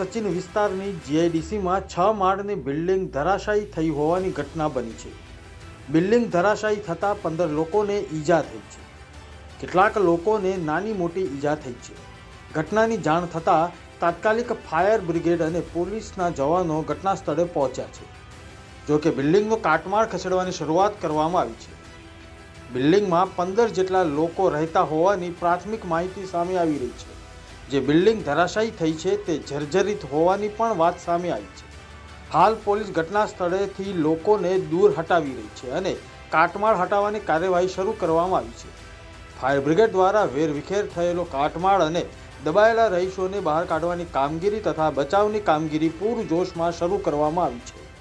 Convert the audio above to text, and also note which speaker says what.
Speaker 1: તીન વિસ્તારની જીઆઈડીસીમાં છ માળની બિલ્ડિંગ ધરાશાયી થઈ હોવાની ઘટના બની છે. બિલ્ડિંગ ધરાશાયી થતાં પંદર લોકોને ઈજા થઈ છે. કેટલાક લોકોને નાની મોટી ઈજા થઈ છે. ઘટનાની જાણ થતાં તાત્કાલિક ફાયર બ્રિગેડ અને પોલીસના જવાનો ઘટના સ્થળે પહોંચ્યા છે. જો કે બિલ્ડિંગનો કાટમાળ ખસેડવાની શરૂઆત કરવામાં આવી છે. બિલ્ડિંગમાં પંદર જેટલા લોકો રહેતા હોવાની પ્રાથમિક માહિતી સામે આવી રહી છે. જે બિલ્ડિંગ ધરાશાયી થઈ છે તે જર્જરિત હોવાની પણ વાત સામે આવી છે. હાલ પોલીસ ઘટના સ્થળેથી લોકોને દૂર હટાવી રહી છે અને કાટમાળ હટાવવાની કાર્યવાહી શરૂ કરવામાં આવી છે. ફાયર બ્રિગેડ દ્વારા વેરવિખેર થયેલો કાટમાળ અને દબાયેલા રહીશોને બહાર કાઢવાની કામગીરી તથા બચાવની કામગીરી પૂરજોશમાં શરૂ કરવામાં આવી છે.